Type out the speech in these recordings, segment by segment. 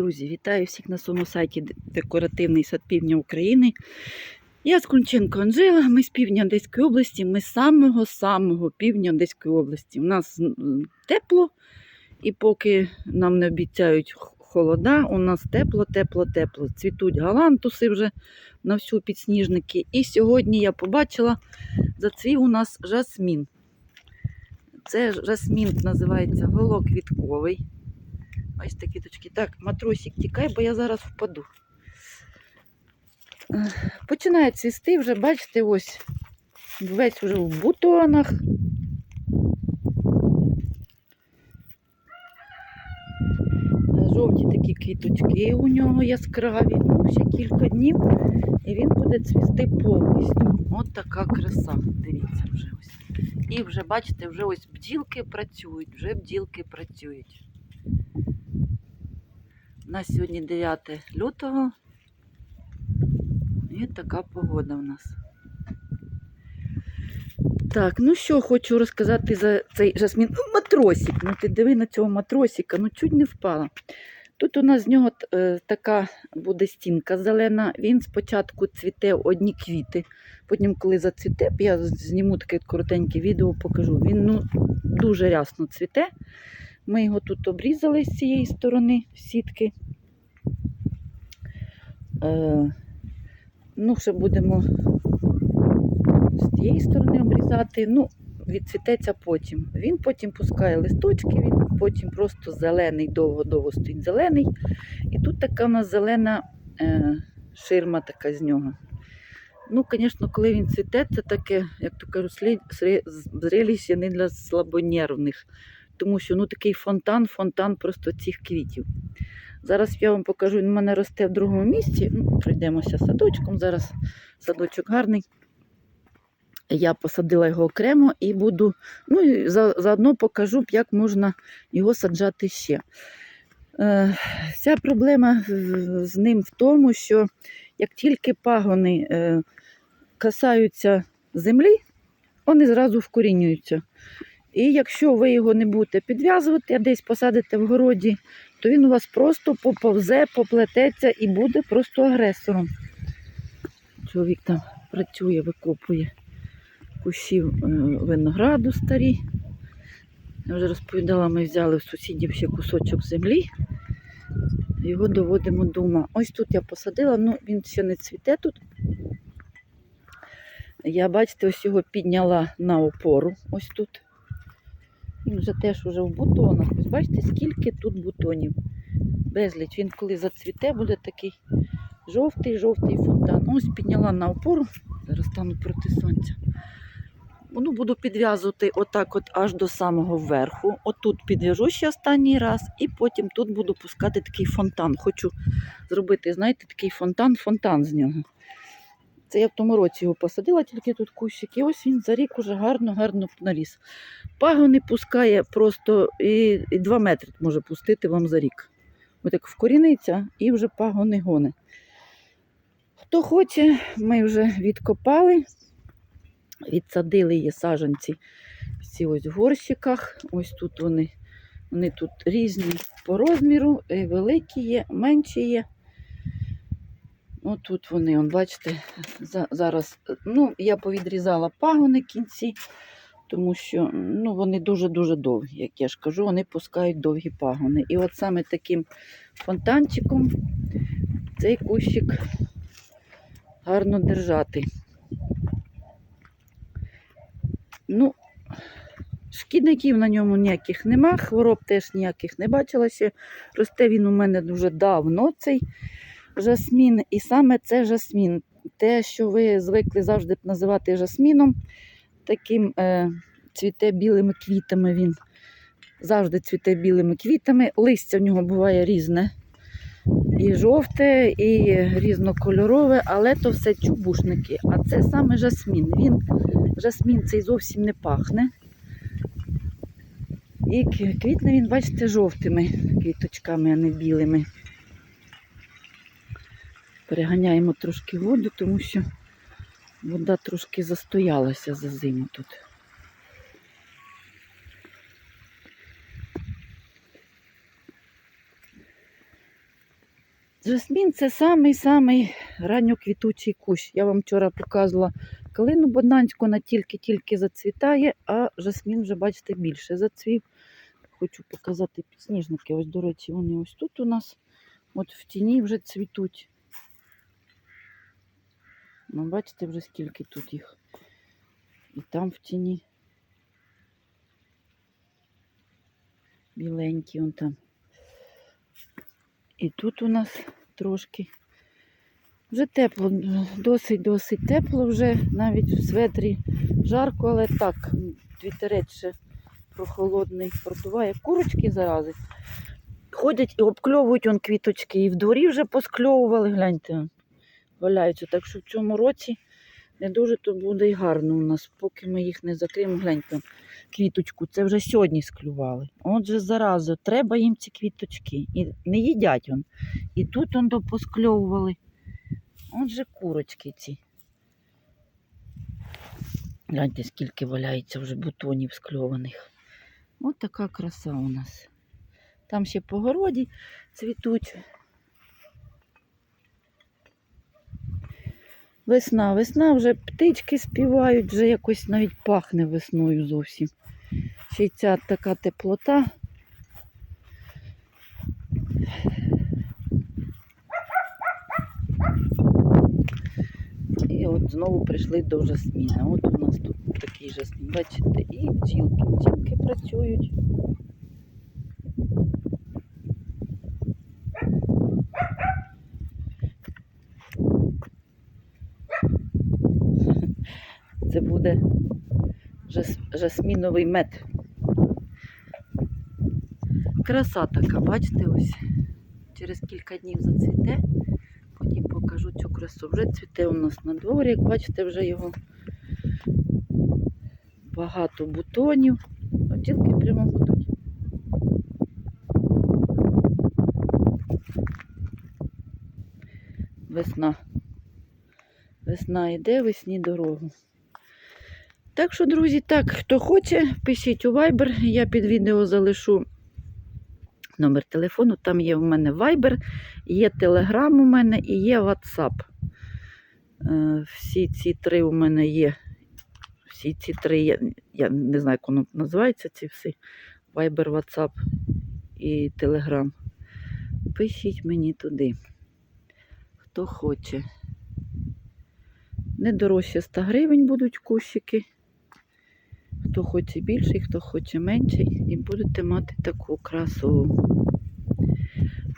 Друзі, вітаю всіх на своєму сайті Декоративний сад Півдня України. Я з Кунченко Анжела, ми з півдня Одеської області, ми з самого-самого півдня Одеської області. У нас тепло, і поки нам не обіцяють холода, у нас тепло, тепло, тепло. Цвітуть галантуси вже на всю підсніжники. І сьогодні я побачила, зацвів у нас жасмін. Це жасмін називається голоквітковий. Ось такі точки. Так, матросик, тікай, бо я зараз впаду. Починає цвісти, вже бачите, ось весь вже в бутонах. Жовті такі квіточки у нього яскраві. Ну, ще кілька днів і він буде цвісти повністю. От така краса. Дивіться вже ось. І вже бачите, вже ось бджілки працюють, вже бджілки працюють. У нас сьогодні 9 лютого. І така погода у нас. Так, ну що хочу розказати за цей жасмін. Ну, матросик. Ну ти диви на цього матросика, ну чуть не впала. Тут у нас з нього е, така буде стінка зелена. Він спочатку цвіте одні квіти. Потім, коли зацвіте, я зніму таке коротеньке відео, покажу. Він ну, дуже рясно цвіте. Ми його тут обрізали з цієї сторони сітки. Е, ну, ще будемо з тієї сторони обрізати. Ну, відцвітеться потім. Він потім пускає листочки, він потім просто зелений, довго-довго стоїть зелений. І тут така у нас зелена е, ширма така з нього. Ну, звісно, коли він цвіте, це таке, як то кажуть, зрелище не для слабонервних. Тому що ну, такий фонтан, фонтан просто цих квітів. Зараз я вам покажу, він у мене росте в другому місці. Ну, пройдемося садочком. Зараз садочок гарний. Я посадила його окремо і буду, ну і за, заодно покажу, як можна його саджати ще. Е, вся проблема з ним в тому, що як тільки пагони е, касаються землі, вони зразу вкорінюються. І якщо ви його не будете підв'язувати, а десь посадите в городі, то він у вас просто поповзе, поплететься і буде просто агресором. Чоловік там працює, викопує кущів е, винограду старі. Я вже розповідала, ми взяли в сусідів ще кусочок землі. Його доводимо до ума. Ось тут я посадила, ну він ще не цвіте тут. Я, бачите, ось його підняла на опору. Ось тут. Вже теж уже в бутонах. Ось бачите, скільки тут бутонів. Безліч. Він коли зацвіте, буде такий жовтий-жовтий фонтан. Ось підняла на опору. Зараз стану проти сонця. Ну, буду підв'язувати отак от аж до самого верху. Отут підв'яжу ще останній раз, і потім тут буду пускати такий фонтан. Хочу зробити, знаєте, такий фонтан-фонтан з нього. Це я в тому році його посадила, тільки тут кущик. І ось він за рік уже гарно-гарно наріс. Пагони пускає просто і, і 2 метри може пустити вам за рік. Отак вкоріниться і вже пагони гоне. Хто хоче, ми вже відкопали, відсадили її саджанці всі ось в горщиках. Ось тут вони, вони тут різні по розміру, великі є, менші є. Отут вони, он, бачите, за- зараз ну, я повідрізала пагони кінці, тому що ну, вони дуже-дуже довгі, як я ж кажу, вони пускають довгі пагони. І от саме таким фонтанчиком цей кущик гарно держати. Ну, шкідників на ньому ніяких нема, хвороб теж ніяких не бачила ще. Росте він у мене дуже давно, цей жасмін. І саме це жасмін. Те, що ви звикли завжди називати жасміном, таким е, цвіте білими квітами він. Завжди цвіте білими квітами. Листя в нього буває різне. І жовте, і різнокольорове, але то все чубушники. А це саме жасмін. Він жасмін цей зовсім не пахне. І кв- квітне він, бачите, жовтими квіточками, а не білими. Переганяємо трошки воду, тому що вода трошки застоялася за зиму тут. Жасмін це самий-самий ранньоквітучий кущ. Я вам вчора показувала калину боднанську, вона тільки-тільки зацвітає, а жасмін вже, бачите, більше зацвів. Хочу показати підсніжники. Ось, до речі, вони ось тут у нас, от в тіні вже цвітуть. Ну, бачите, вже скільки тут їх. І там в тіні. Біленькі он там. І тут у нас трошки. Вже тепло, досить-досить тепло вже, навіть в светрі жарко, але так, вітерець ще прохолодний продуває. Курочки зарази. Ходять і обкльовують он квіточки. І в дворі вже поскльовували, гляньте, валяються. Так що в цьому році не дуже то буде і гарно у нас, поки ми їх не закриємо, гляньте, квіточку. Це вже сьогодні склювали. Отже, зараза, треба їм ці квіточки. І не їдять он. І тут он поскльовували. Отже, курочки ці. Гляньте, скільки валяється вже бутонів скльованих. Ось така краса у нас. Там ще по городі цвітуть. Весна, весна, вже птички співають, вже якось навіть пахне весною зовсім. Ще й ця така теплота. І от знову прийшли до жасміна. От у нас тут такий жасмін, бачите, і бджілки. Бджілки працюють. Це буде жас, жасміновий мед. Краса така, бачите, ось. Через кілька днів зацвіте. Потім покажу цю красу. Вже цвіте у нас на дворі, як бачите, вже його багато бутонів. Бджілки прямо будуть. Весна. Весна йде, весні дорогу. Так що, друзі, так, хто хоче, пишіть у Viber. Я під відео залишу номер телефону. Там є в мене Viber, є Telegram у мене і є WhatsApp. Е, Всі ці три у мене є. Всі ці три є. Я не знаю, як воно називається, ці всі. Viber, WhatsApp і Telegram. Пишіть мені туди. Хто хоче. Не дорожче 100 гривень будуть кущики. Хто хоче більший, хто хоче менший, і будете мати таку красу.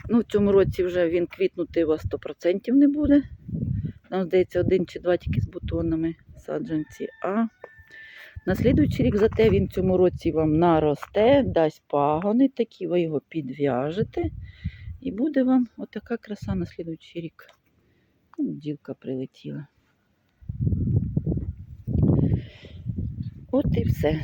Ну, в цьому році вже він квітнути у вас 100% не буде. Там, здається, один чи два тільки з бутонами саджанці. А на слідуючий рік зате він цьому році вам наросте, дасть пагони, такі ви його підв'яжете. І буде вам отака краса на слідуючий рік. Ну, Бджілка прилетіла. От і все.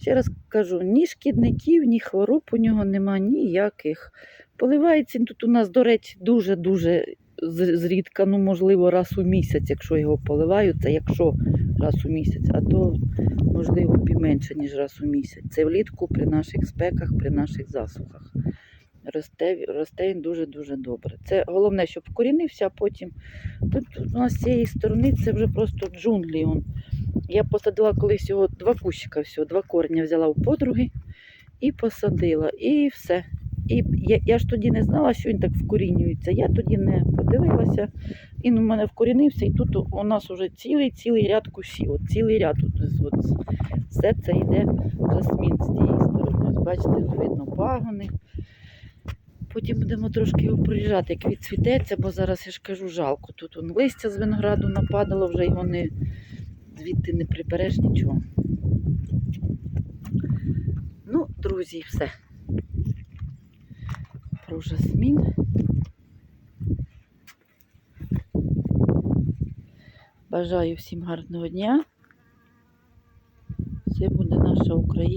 Ще раз кажу, ні шкідників, ні хвороб у нього нема ніяких. Поливається тут у нас, до речі, дуже-дуже зрідка, ну, можливо, раз у місяць, якщо його поливаю, це якщо раз у місяць, а то, можливо, і менше, ніж раз у місяць. Це влітку при наших спеках, при наших засухах. Росте, росте він дуже-дуже добре. Це головне, щоб вкорінився, а потім. Тут у нас з цієї сторони це вже просто джунглі. Он. Я посадила колись його два кущика, всього, два корня взяла у подруги і посадила. І все. І я, я ж тоді не знала, що він так вкорінюється. Я тоді не подивилася. Він у мене вкорінився, і тут у- нас вже цілий цілий ряд кущів. От цілий ряд. От, от, все це йде жасмін з тієї сторони. Бачите, видно пагони. Потім будемо трошки його проїжджати, як відцвітеться, бо зараз я ж кажу, жалко. Тут он листя з винограду нападало, вже його не, звідти не прибереш нічого. Ну, друзі, все. Про жасмін. Бажаю всім гарного дня. Це буде наша Україна.